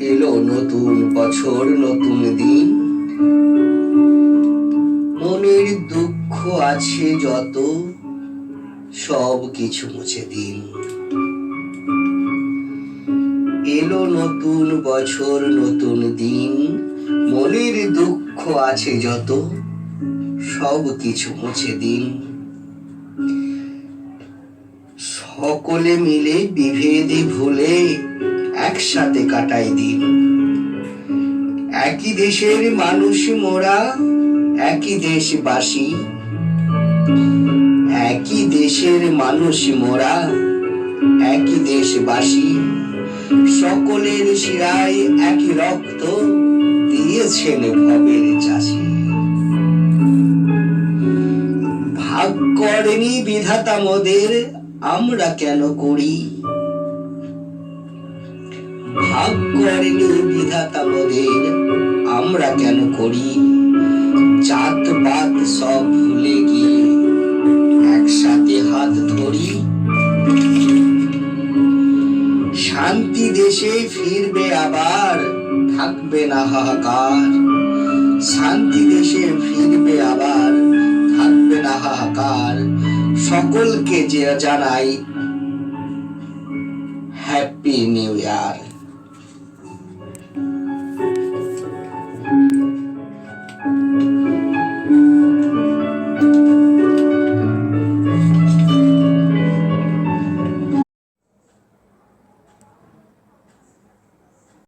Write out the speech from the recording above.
এলো নতুন বছর, নতুন দিন। মনের দুঃখ আছে যত, সব কিছু মুছে দিন। এলো নতুন বছর, নতুন দিন। মনের দুঃখ আছে যত, সব কিছু মুছে দিন। সকলে মিলে বিভেদে ভুলে একসাথে কাটাই দিন। একই দেশের মানুষ মোরা, একই দেশবাসী। একই দেশের মানুষ মোরা, একই দেশবাসী। সকলের শিরায় একই রক্ত দিয়েছেন ভবের চাষি। ভাগ করেনি বিধাতা মোদের আমরা কেন করি? করেনি বিধাতা আমরা কেন করি? জাত পাত সব ভুলে গিয়ে একসাথে হাত ধরি। শান্তি দেশে ফিরবে আবার, থাকবে না হাহাকার। শান্তি দেশে ফিরবে আবার সকলকে যে জানাই হ্যাপি নিউ ইয়ার